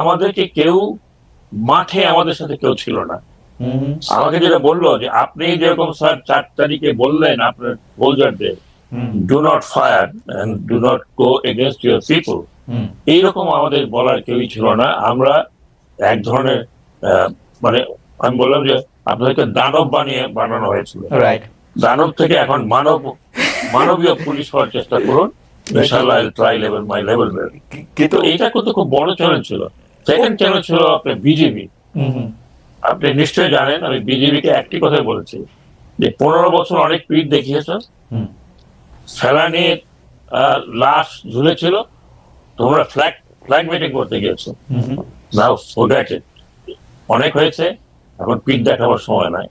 আমাদেরকে কেউ মাঠে আমাদের সাথে কেউ ছিল না। আমাকে যেটা বলল যে আপনি যেরকম স্যার চার তারিখে বললেন আপনার সোলজারদের do not fire do not go against your people এইরকম আমাদের বলার কেউই ছিল না। আমরা এক ধরনের মানে আমি বললাম যে আপনাদেরকে দানব বানিয়ে বানানো হয়েছিল। দানব থেকে এখন মানব মানবীয় পুলিশ হওয়ার চেষ্টা করুন। ট্রাই লেভেল মাই লেভেল কিন্তু এটা কিন্তু খুব বড় চ্যালেঞ্জ ছিল। সেকেন্ড চ্যালেঞ্জ ছিল আপনার বিজেপি আপনি নিশ্চয়ই জানেন আমি বিজেপিকে একটি কথাই বলেছি যে পনেরো বছর অনেক পিঠ দেখিয়েছ। হুম, ফেলানির লাশ ঝুলেছিল তোমরা ফ্ল্যাগ ফ্ল্যাগ মিটিং করতে গিয়েছো। নাও ফরগেট অনেক হয়েছে এখন পিঠ দেখাবার সময় নাই।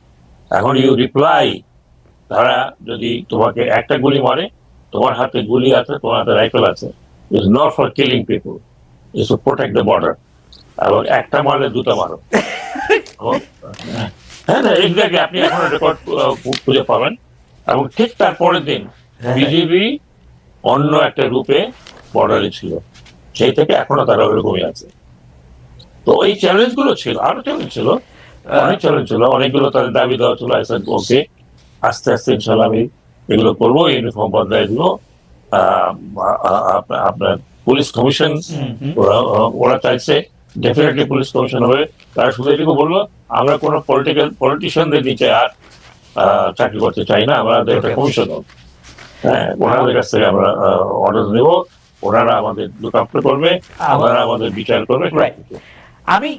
এখন ইউ রিপ্লাই তারা যদি তোমাকে একটা গুলি মারে তোমার হাতে গুলি আছে তোমার হাতে রাইফেল আছে। Is not for killing people is to protect the border এবং একটা মারলে দুটো মারো। হ্যাঁ না এক্স্যাক্টলি আপনি এখন রেকর্ড খুঁজে পাবেন। এবং ঠিক তার পরের দিন হ্যাঁ। বিজেপি অন্য একটা রূপে বর্ডারে ছিল। সেই থেকে এখনও তারা ওরকমই আছে। তো এই চ্যালেঞ্জগুলো ছিল আরও চ্যালেঞ্জ ছিল। অনেক চ্যালেঞ্জ ছিল। অনেকগুলো তাদের দাবি দেওয়া ছিল আই ওকে আস্তে আস্তে ইনশাল্লাহ আমি এগুলো করব ইউনিফর্ম বদলাই দিব আপনার পুলিশ কমিশন ওরা ওরা চাইছে ডেফিনেটলি পুলিশ কমিশন হবে তারা শুধু এটুকু বলল আমরা কোনো পলিটিক্যাল পলিটিশিয়ানদের নিচে আর চাকরি করতে চাই না আমাদের একটা. কমিশন হ্যাঁ ওনাদের কাছ থেকে আমরা অর্ডার নেব ওনারা আমাদের লুক করবে ওনারা আমাদের বিচার করবে. আমি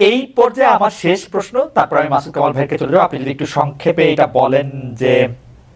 এই পর্যায়ে আমার শেষ প্রশ্ন তারপর আমি মাসুদ কামাল ভাইকে চলে যাব আপনি যদি একটু সংক্ষেপে এটা বলেন যে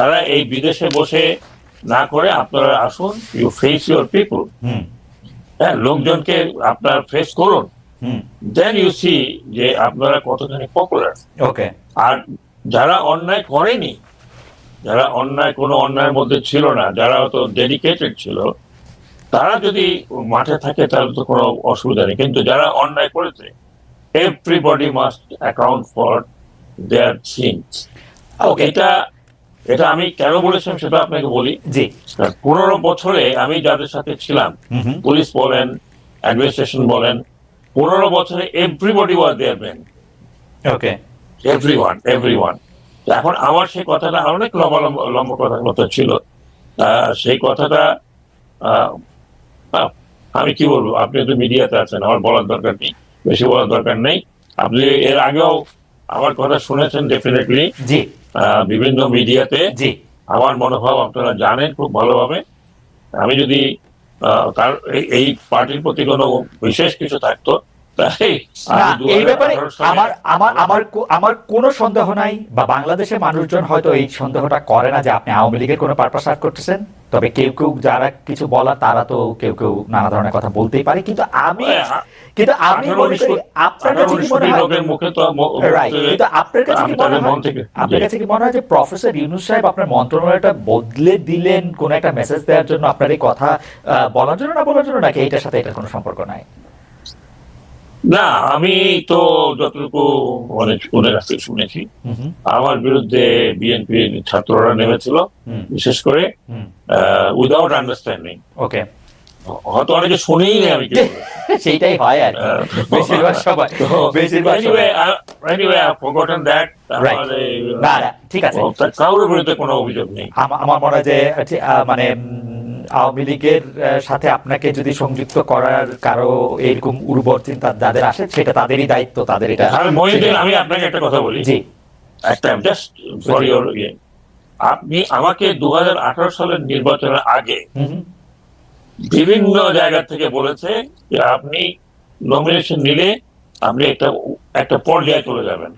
তারা এই বিদেশে বসে না করে আপনারা আসুন you face your people hmm. হ্যাঁ লোকজনকে আপনার ফেস করুন। দেন ইউ সি যে আপনারা কতখানি পপুলার ওকে আর যারা অন্যায় করেনি যারা অন্যায় কোনো অন্যায়ের মধ্যে ছিল না যারা হয়তো ডেডিকেটেড ছিল তারা যদি মাঠে থাকে তাহলে তো কোনো অসুবিধা নেই। কিন্তু যারা অন্যায় করেছে everybody must account for their things. এটা এটা আমি কেন বলেছিলাম সেটা আপনাকে বলি। জি। পনেরো বছরে আমি যাদের সাথে ছিলাম পুলিশ বলেন অ্যাডমিনিস্ট্রেশন বলেন পনেরো বছরে everybody was there man okay everyone everyone এখন আমার সেই কথাটা অনেক লম্বা লম্বা লম্বা কথার মতো ছিল। সেই কথাটা আমি কি বলব? আপনি তো মিডিয়াতে আছেন আমার বলার দরকার নেই বেশি বলার দরকার নেই। আপনি এর আগেও আমার কথা শুনেছেন ডেফিনেটলি জি। বিভিন্ন মিডিয়াতে জি। আমার মনোভাব আপনারা জানেন খুব ভালোভাবে। আমি যদি তার এই- পার্টির প্রতি কোনো বিশেষ কিছু থাকতো এই ব্যাপারে আমার আমার আমার আমার কোনো সন্দেহ নাই বা বাংলাদেশের মানুষজন হয়তো এই সন্দেহটা করে না যে আপনি আওয়ামী লীগের কোনো পারপাস সার্ভ করতেছেন। তবে কেউ কেউ যারা কিছু বলা তারা তো কেউ কেউ নানা ধরনের কথা বলতেই পারে। কিন্তু আমি কিন্তু উনিশ আপনার কাছে কি মনে হয়? কিন্তু আপনার কাছে কি মনে হয়? আপনার কাছে কি মনে হয় যে প্রফেসর ইউনুস সাহেব আপনার মন্ত্রণালয়টা বদলে দিলেন কোন একটা মেসেজ দেওয়ার জন্য? আপনার এই কথা বলার জন্য না বলার জন্য নাকি এটার সাথে এটার কোনো সম্পর্ক নাই? না আমি তো যতটুকু অনেক ওদের কাছ শুনেছি আমার বিরুদ্ধে বিএনপির ছাত্ররা নেমেছিল বিশেষ করে উইদাউট আন্ডারস্ট্যান্ডিং ওকে হয়তো অনেকে শুনেই নেই আমি সেইটাই হয় আর বেশিরভাগ তো বেশিরভাগ that. Right. আমার এই, না না ঠিক আছে। কারোর বিরুদ্ধে কোনো অভিযোগ নেই। আমার মনে হয় যে মানে আওয়ামী লীগের সাথে আপনাকে যদি সংযুক্ত করার কারও এরকম উর্বর চিন্তা যাদের আসে সেটা তাদেরই দায়িত্ব তাদের এটা। মহিউদ্দিন আমি আপনাকে একটা কথা বলি। জি। একটা জাস্ট ফর ইয়ে আপনি আমাকে দু হাজার আঠারো সালের নির্বাচনের আগে বিভিন্ন জায়গা থেকে বলেছে যে আপনি নমিনেশন নিলে আপনি একটা একটা পর্যায়ে চলে যাবেন।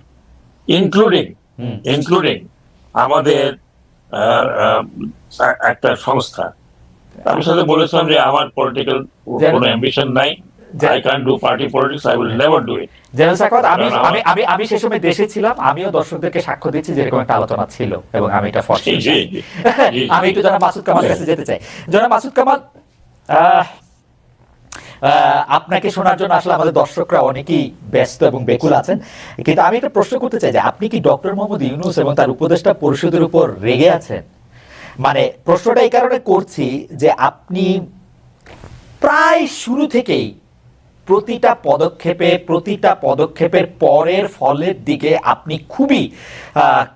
ইনক্লুডিং ইনক্লুডিং আমাদের একটা সংস্থা। আমি সাথে বলেছিলাম যে আমার পলিটিক্যাল কোনো অ্যাম্বিশন নাই। Do জেনারেল সাকত আমি আমি আমি আমি সে সময় দেশে ছিলাম আমিও দর্শকদেরকে সাক্ষ্য দিচ্ছি যে এরকম একটা আলোচনা ছিল এবং আমি এটা ফর্স আমি একটু জনাব মাসুদ কামালের কাছে যেতে চাই। জনাব মাসুদ কামাল আপনাকে শোনার জন্য আসলে আমাদের দর্শকরা অনেকেই ব্যস্ত এবং বেকুল আছেন। কিন্তু আমি একটা প্রশ্ন করতে চাই যে, আপনি কি ডক্টর মোহাম্মদ ইউনুস এবং তার উপদেষ্টা পরিষদের উপর রেগে আছেন? মানে প্রশ্নটা এই কারণে করছি যে, আপনি প্রায় শুরু থেকেই প্রতিটা পদক্ষেপে, প্রতিটা পদক্ষেপের পরের ফলের দিকে আপনি খুবই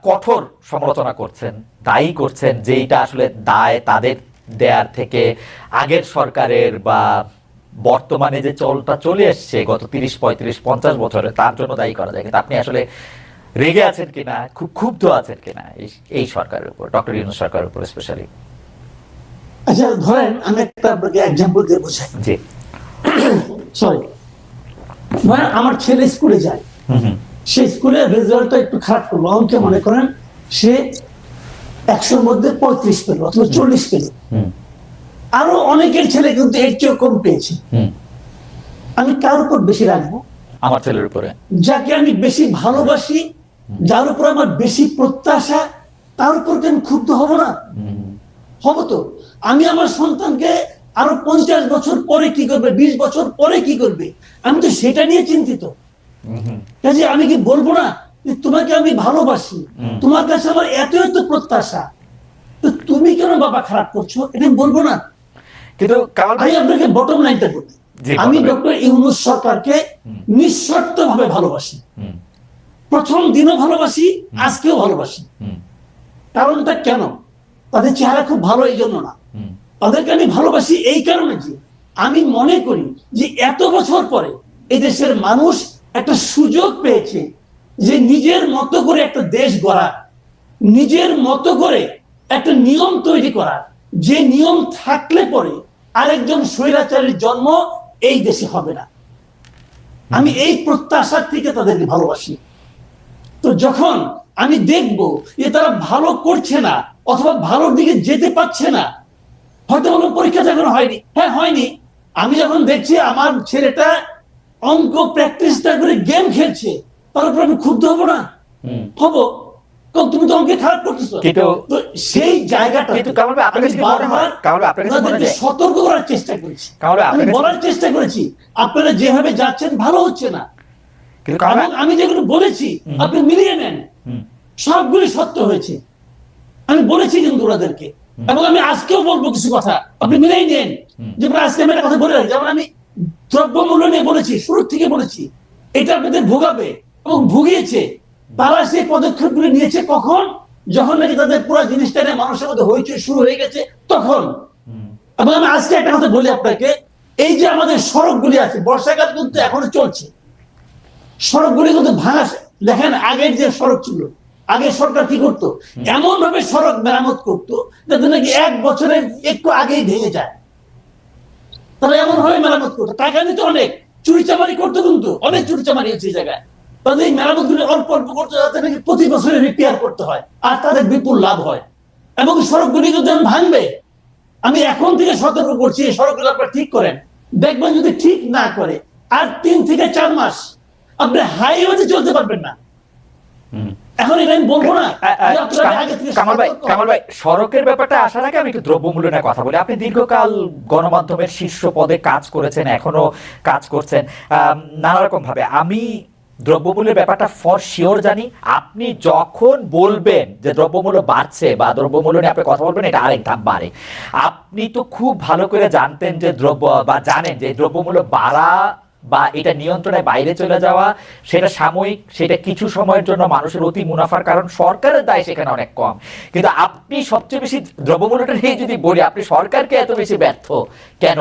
কঠোর সমালোচনা করছেন, দায়ী করছেন যে এটা আসলে দায় তাদের দেয়ার থেকে আগের সরকারের বা বর্তমানে যে চলটা চলে এসছে গত তিরিশ পঁয়ত্রিশ পঞ্চাশ বছরে তার জন্য দায়ী করা যায়। কিন্তু আপনি আসলে রেগে আছেন কিনা খুব ক্ষুব্ধ আছেন কিনা এই- সরকারের উপর ডক্টর ইউনুস সরকারের উপর স্পেশালি আচ্ছা ধরেন আমি একটা আপনাকে এক্সাম্পল দিয়ে বোঝাই। জি। সরি ধরেন আমার ছেলে স্কুলে যায়। সে স্কুলের রেজাল্টটা একটু খারাপ করল। অঙ্কে মনে করেন সে একশোর মধ্যে পঁয়ত্রিশ পেল অথবা চল্লিশ পেল। আরও অনেকের ছেলে কিন্তু এর চেয়েও কম পেয়েছে। আমি কার উপর বেশি রাখব? আমার ছেলের উপরে। যাকে আমি বেশি ভালোবাসি যার উপর আমার বেশি প্রত্যাশা তার উপর আমি ক্ষুব্ধ হব না? হব তো। আমি আমার সন্তানকে আরও পঞ্চাশ বছর পরে কি করবে বিশ বছর পরে কি করবে? আমি তো সেটা নিয়ে চিন্তিত। কাজে আমি কি বলব না? তোমাকে আমি ভালোবাসি। তোমার কাছে আমার এত এত প্রত্যাশা। তো তুমি কেন বাবা খারাপ করছ? এটা বলব না। কিন্তু আমি আপনাকে বটম লাইনটা বলি। আমি ডক্টর ইউনুস সরকারকে নিঃশর্ত ভাবে ভালোবাসি। প্রথম দিনও ভালোবাসি আজকেও ভালোবাসি। কারণটা কেন? তাদের চেহারা খুব ভালো এই জন্য না। তাদেরকে আমি ভালোবাসি এই কারণে যে আমি মনে করি যে এত বছর পরে এই দেশের মানুষ একটা সুযোগ পেয়েছে যে নিজের মতো করে একটা দেশ গড়া, নিজের মতো করে একটা নিয়ম তৈরি করা, যে নিয়ম থাকলে পরে আরেকজন স্বৈরাচারীর জন্ম এই দেশে হবে না। আমি এই প্রত্যাশার থেকে তাদেরকে ভালোবাসি। তো যখন আমি দেখব যে তারা ভালো করছে না অথবা ভালোর দিকে যেতে পারছে না, হয়তো কোনো পরীক্ষা যখন হয়নি। হ্যাঁ হয়নি। আমি যখন দেখছি আমার ছেলেটা অঙ্ক প্র্যাকটিসটা করে গেম খেলছে তার উপর আমি ক্ষুব্ধ হব না। হব। কারণ তুমি তো অঙ্কে খারাপ করতেছো। তো সেই জায়গাটা কিন্তু কামাল? কামাল? সতর্ক করার চেষ্টা করেছি। কামাল আমি বলার চেষ্টা করেছি আপনারা যেভাবে যাচ্ছেন ভালো হচ্ছে না। কিন্তু আমি যেগুলো বলেছি আপনি মিলিয়ে নেন। সবগুলি সত্য হয়েছে। আমি বলেছি কিন্তু ওনাদেরকে। এবং আমি আজকেও বলব কিছু কথা। আপনি মিলেই নেন। যেমন আজকে আমি একটা কথা বলে রাখি যেমন আমি দ্রব্যমূল্য নিয়ে বলেছি শুরু থেকে বলেছি। এটা আপনাদের ভোগাবে। এবং ভুগিয়েছে। তারা সেই পদক্ষেপগুলি নিয়েছে কখন? যখন নাকি তাদের পুরো জিনিসটা নিয়ে মানুষের মধ্যে হইচই শুরু হয়ে গেছে তখন। এবং আমি আজকে একটা কথা বলি আপনাকে এই যে আমাদের সড়কগুলি আছে বর্ষাকাল কিন্তু এখনও চলছে। সড়কগুলি কিন্তু ভাঙা দেখেন আগের যে সড়ক ছিল আগে সরকার কি করতো? এমন ভাবে সড়ক মেরামত করতো যাতে নাকি এক বছরের একটু আগেই ভেঙে যায়। তারা এমন ভাবে মেরামত করতো। টাকা নিতে অনেক চুরি চামারি করতো কিন্তু অনেক চুরি চামারি হচ্ছে এই জায়গায়। তাদের এই মেরামত গুলি অল্প অল্প করতে নাকি প্রতি বছরে রিপেয়ার করতে হয় আর তাদের বিপুল লাভ হয়। এবং সড়কগুলি যখন ভাঙবে আমি এখন থেকে সতর্ক করছি এই সড়কগুলো আপনারা ঠিক করেন। দেখবেন যদি ঠিক না করে আর তিন থেকে চার মাস আপনি হাইওয়েতে চলতে পারবেন না। এখন এটা আমি বলব না কামাল ভাই কামাল ভাই সড়কের ব্যাপারটা আসার আগে আমি একটু দ্রব্যমূল্য নিয়ে কথা বলি। আপনি দীর্ঘকাল গণমাধ্যমের শীর্ষ পদে কাজ করেছেন এখনও কাজ করছেন নানা রকম ভাবে আমি দ্রব্যমূল্যের ব্যাপারটা ফর শিওর জানি। আপনি যখন বলবেন যে দ্রব্যমূল্য বাড়ছে বা দ্রব্যমূল্য নিয়ে আপনি কথা বলবেন, এটা আরেক ধাপ বাড়ে। আপনি তো খুব ভালো করে জানতেন যে দ্রব্য বা জানেন যে দ্রব্যমূল্য বাড়া বা এটা নিয়ন্ত্রণের বাইরে চলে যাওয়া, সেটা সাময়িক, সেটা কিছু সময়ের জন্য মানুষের অতি মুনাফার কারণ সরকারের দায় সেখানে অনেক কম। কিন্তু আপনি সবচেয়ে বেশি দ্রব্যমূল্যটা নিয়ে যদি বলি, আপনি সরকারকে এত বেশি ব্যর্থ। কেন?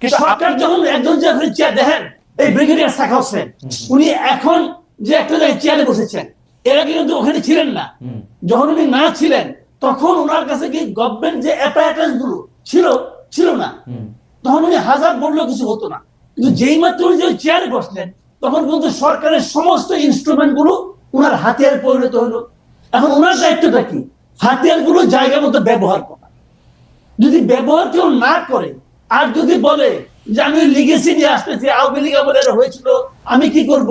কিন্তু সরকার যখন একজন চেয়ার দেখেন এই ব্রিগেডিয়ার শাখা হোসেন উনি এখন যে একটা জায়গায় চেয়ারে বসেছেন এর আগে কিন্তু ওখানে ছিলেন না। যখন উনি না ছিলেন তখন ওনার কাছে কি গভর্নমেন্ট যে অ্যাপারেটাসগুলো ছিল ছিল না তখন উনি হাজার বললেও কিছু হতো না। কিন্তু যেই মাত্র উনি যে চেয়ারে বসলেন তখন কিন্তু সরকারের সমস্ত ইনস্ট্রুমেন্টগুলো ওনার হাতিয়ারে পরিণত হলো। এখন ওনার দায়িত্বটা কি? হাতিয়ারগুলো জায়গা মতো ব্যবহার করা। যদি ব্যবহার কেউ না করে আর যদি বলে যে আমি লিগেসি নিয়ে আসতেছি, আওয়ামী লীগ আমাদের হয়েছিল, আমি কি করব?